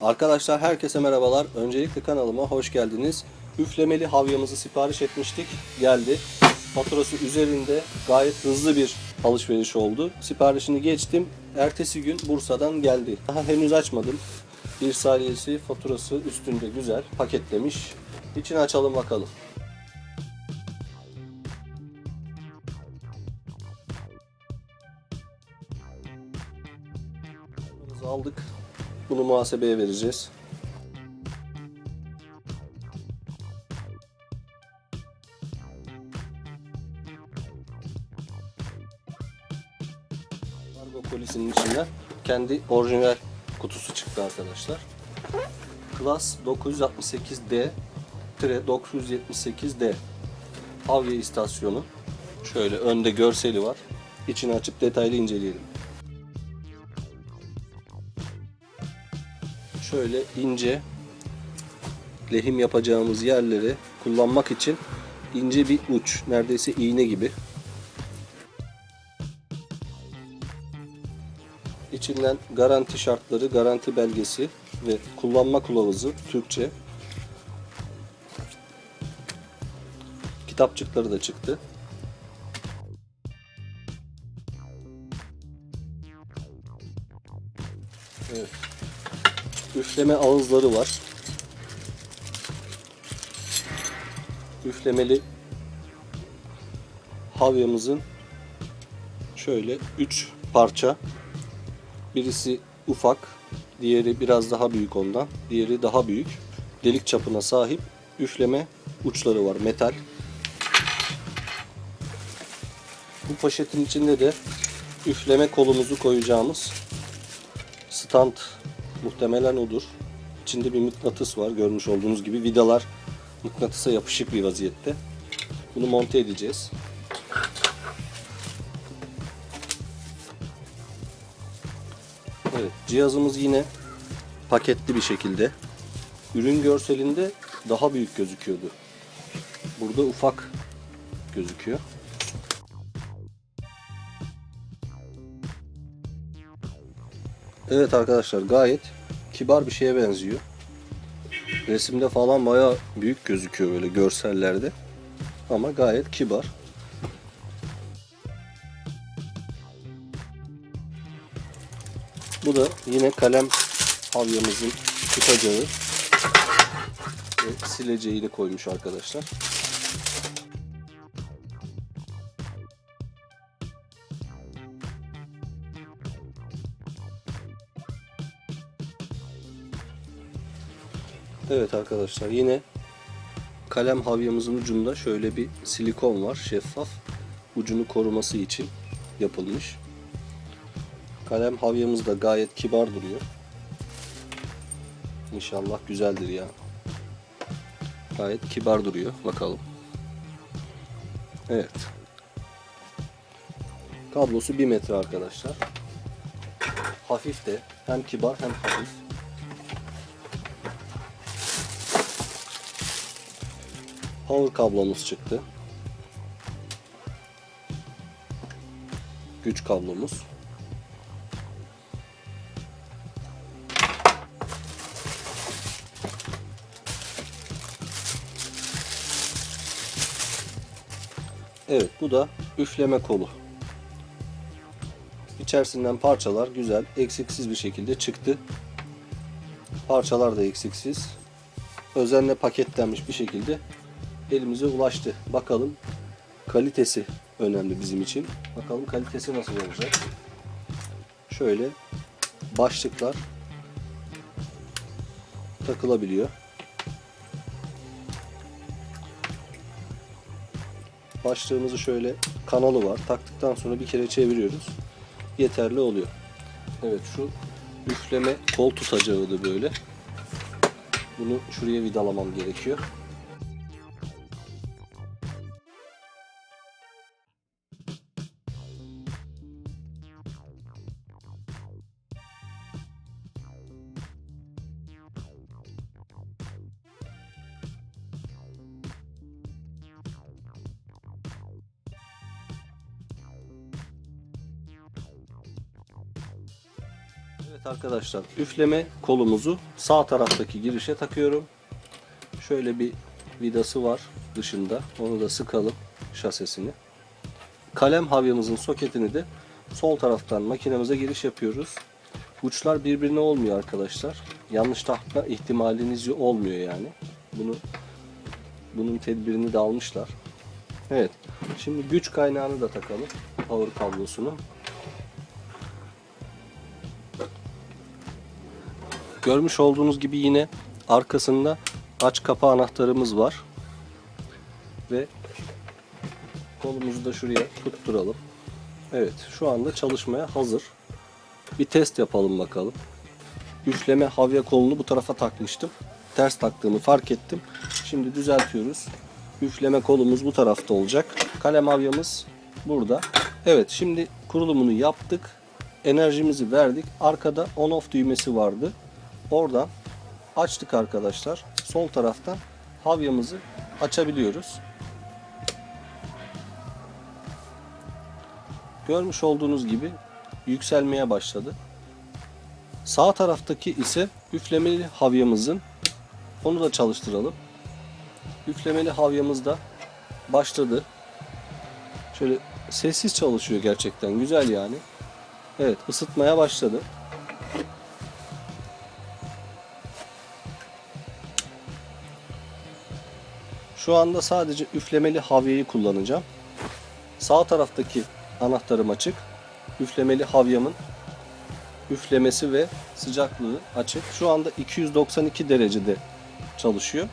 Arkadaşlar herkese merhabalar. Öncelikle kanalıma hoş geldiniz. Üflemeli havyamızı sipariş etmiştik. Geldi. Faturası üzerinde gayet hızlı bir alışveriş oldu. Siparişini geçtim. Ertesi gün Bursa'dan geldi. Daha henüz açmadım. Bir saniyesi faturası üstünde güzel paketlemiş. İçini açalım bakalım. aldık. Bunu muhasebeye vereceğiz. Kargo kolisinin içinden kendi orijinal kutusu çıktı arkadaşlar. Class 968D 978D Havya istasyonu. Şöyle önde görseli var. İçini açıp detaylı inceleyelim. Şöyle ince lehim yapacağımız yerleri kullanmak için ince bir uç neredeyse iğne gibi. İçinden garanti şartları garanti belgesi ve kullanma kılavuzu Türkçe. Kitapçıkları da çıktı. Evet üfleme ağızları var. Üflemeli havyamızın şöyle 3 parça. Birisi ufak, diğeri biraz daha büyük ondan, diğeri daha büyük. Delik çapına sahip üfleme uçları var, metal. Bu poşetin içinde de üfleme kolumuzu koyacağımız stand Muhtemelen odur. İçinde bir mıknatıs var. Görmüş olduğunuz gibi vidalar mıknatısa yapışık bir vaziyette. Bunu monte edeceğiz. Evet, cihazımız yine paketli bir şekilde. Ürün görselinde daha büyük gözüküyordu. Burada ufak gözüküyor. Evet arkadaşlar gayet kibar bir şeye benziyor. Resimde falan baya büyük gözüküyor böyle görsellerde. Ama gayet kibar. Bu da yine kalem havyamızın tutacağı ve sileceğini koymuş arkadaşlar. Evet arkadaşlar yine kalem havyamızın ucunda şöyle bir silikon var şeffaf. Ucunu koruması için yapılmış. Kalem havyamız da gayet kibar duruyor. İnşallah güzeldir ya. Gayet kibar duruyor. Bakalım. Evet. Kablosu 1 metre arkadaşlar. Hafif de hem kibar hem hafif. Power kablomuz çıktı. Güç kablomuz. Evet bu da üfleme kolu. İçerisinden parçalar güzel, eksiksiz bir şekilde çıktı. Parçalar da eksiksiz. Özenle paketlenmiş bir şekilde elimize ulaştı. Bakalım kalitesi önemli bizim için. Bakalım kalitesi nasıl olacak. Şöyle başlıklar takılabiliyor. Başlığımızı şöyle kanalı var. Taktıktan sonra bir kere çeviriyoruz. Yeterli oluyor. Evet şu üfleme kol tutacağı da böyle. Bunu şuraya vidalamam gerekiyor. Evet arkadaşlar üfleme kolumuzu sağ taraftaki girişe takıyorum. Şöyle bir vidası var dışında. Onu da sıkalım şasesini. Kalem havyamızın soketini de sol taraftan makinemize giriş yapıyoruz. Uçlar birbirine olmuyor arkadaşlar. Yanlış takma ihtimaliniz olmuyor yani. Bunu bunun tedbirini de almışlar. Evet. Şimdi güç kaynağını da takalım. Power kablosunu. Görmüş olduğunuz gibi yine arkasında aç kapa anahtarımız var. Ve kolumuzu da şuraya tutturalım. Evet şu anda çalışmaya hazır. Bir test yapalım bakalım. Üfleme havya kolunu bu tarafa takmıştım. Ters taktığımı fark ettim. Şimdi düzeltiyoruz. Üfleme kolumuz bu tarafta olacak. Kalem havyamız burada. Evet şimdi kurulumunu yaptık. Enerjimizi verdik. Arkada on off düğmesi vardı. Oradan açtık arkadaşlar. Sol taraftan havyamızı açabiliyoruz. Görmüş olduğunuz gibi yükselmeye başladı. Sağ taraftaki ise üflemeli havyamızın onu da çalıştıralım. Üflemeli havyamız da başladı. Şöyle sessiz çalışıyor gerçekten. Güzel yani. Evet ısıtmaya başladı. Şu anda sadece üflemeli havyayı kullanacağım. Sağ taraftaki anahtarım açık. Üflemeli havyamın üflemesi ve sıcaklığı açık. Şu anda 292 derecede çalışıyor.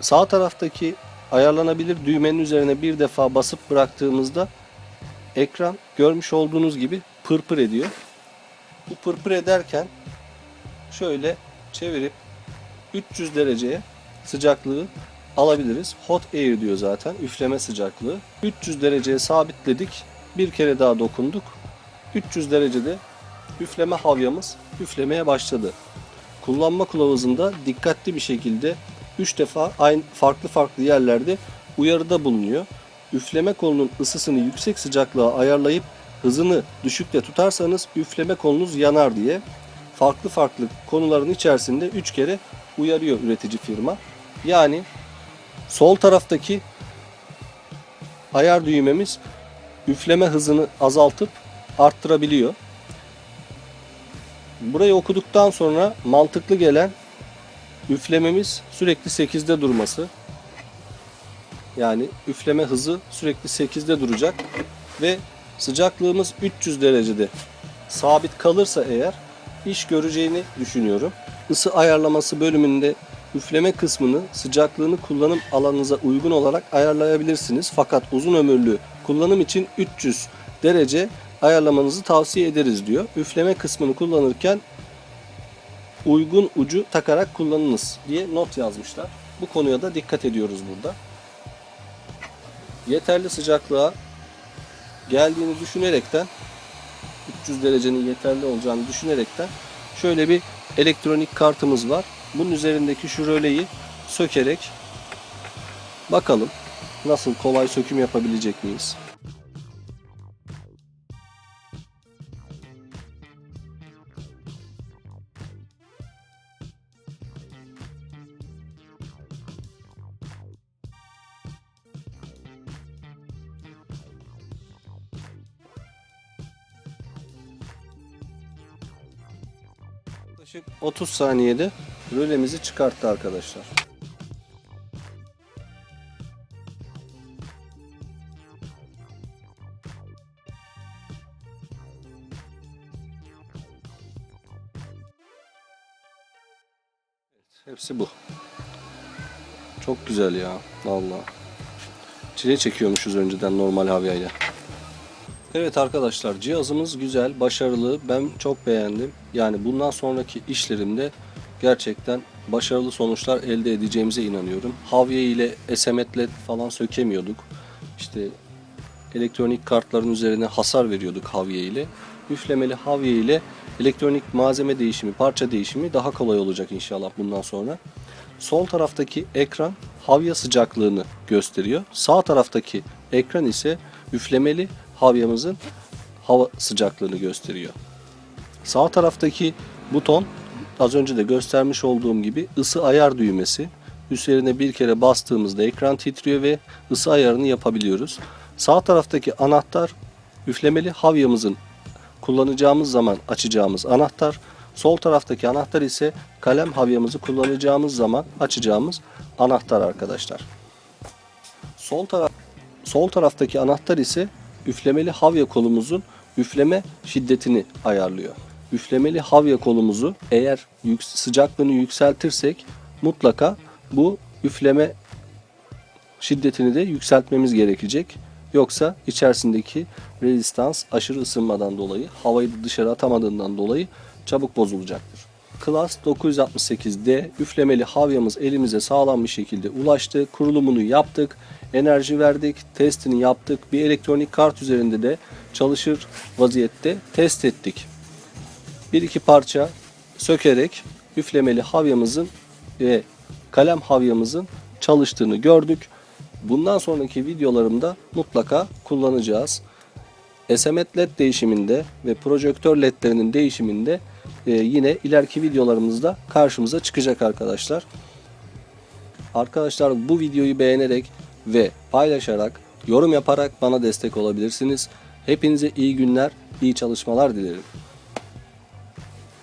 Sağ taraftaki ayarlanabilir düğmenin üzerine bir defa basıp bıraktığımızda ekran görmüş olduğunuz gibi pırpır ediyor. Bu pırpır ederken şöyle çevirip 300 dereceye sıcaklığı alabiliriz. Hot air diyor zaten üfleme sıcaklığı. 300 dereceye sabitledik. Bir kere daha dokunduk. 300 derecede üfleme havyamız üflemeye başladı. Kullanma kılavuzunda dikkatli bir şekilde 3 defa aynı farklı farklı yerlerde uyarıda bulunuyor. Üfleme kolunun ısısını yüksek sıcaklığa ayarlayıp hızını düşükte tutarsanız üfleme kolunuz yanar diye farklı farklı konuların içerisinde 3 kere uyarıyor üretici firma. Yani sol taraftaki ayar düğmemiz üfleme hızını azaltıp arttırabiliyor. Burayı okuduktan sonra mantıklı gelen üflememiz sürekli 8'de durması. Yani üfleme hızı sürekli 8'de duracak ve sıcaklığımız 300 derecede sabit kalırsa eğer iş göreceğini düşünüyorum. Isı ayarlaması bölümünde üfleme kısmını sıcaklığını kullanım alanınıza uygun olarak ayarlayabilirsiniz. Fakat uzun ömürlü kullanım için 300 derece ayarlamanızı tavsiye ederiz diyor. Üfleme kısmını kullanırken uygun ucu takarak kullanınız diye not yazmışlar. Bu konuya da dikkat ediyoruz burada. Yeterli sıcaklığa geldiğini düşünerekten 300 derecenin yeterli olacağını düşünerekten şöyle bir elektronik kartımız var. Bunun üzerindeki şu röleyi sökerek bakalım nasıl kolay söküm yapabilecek miyiz? Yaklaşık 30 saniyede rölemizi çıkarttı arkadaşlar. Evet, hepsi bu. Çok güzel ya. Vallahi. Çile çekiyormuşuz önceden normal havyayla. Evet arkadaşlar cihazımız güzel, başarılı. Ben çok beğendim. Yani bundan sonraki işlerimde gerçekten başarılı sonuçlar elde edeceğimize inanıyorum. Havya ile esemetle falan sökemiyorduk. İşte elektronik kartların üzerine hasar veriyorduk havya ile. Üflemeli havya ile elektronik malzeme değişimi, parça değişimi daha kolay olacak inşallah bundan sonra. Sol taraftaki ekran havya sıcaklığını gösteriyor. Sağ taraftaki ekran ise üflemeli havyamızın hava sıcaklığını gösteriyor. Sağ taraftaki buton az önce de göstermiş olduğum gibi ısı ayar düğmesi. Üzerine bir kere bastığımızda ekran titriyor ve ısı ayarını yapabiliyoruz. Sağ taraftaki anahtar üflemeli havyamızın kullanacağımız zaman açacağımız anahtar. Sol taraftaki anahtar ise kalem havyamızı kullanacağımız zaman açacağımız anahtar arkadaşlar. Sol taraf sol taraftaki anahtar ise üflemeli havya kolumuzun üfleme şiddetini ayarlıyor. Üflemeli havya kolumuzu eğer yük- sıcaklığını yükseltirsek mutlaka bu üfleme şiddetini de yükseltmemiz gerekecek. Yoksa içerisindeki rezistans aşırı ısınmadan dolayı havayı dışarı atamadığından dolayı çabuk bozulacaktır. Class 968D üflemeli havyamız elimize sağlam bir şekilde ulaştı. Kurulumunu yaptık. Enerji verdik. Testini yaptık. Bir elektronik kart üzerinde de çalışır vaziyette test ettik. Bir iki parça sökerek üflemeli havyamızın ve kalem havyamızın çalıştığını gördük. Bundan sonraki videolarımda mutlaka kullanacağız. SMET LED değişiminde ve projektör ledlerinin değişiminde yine ileriki videolarımızda karşımıza çıkacak arkadaşlar. Arkadaşlar bu videoyu beğenerek ve paylaşarak, yorum yaparak bana destek olabilirsiniz. Hepinize iyi günler, iyi çalışmalar dilerim.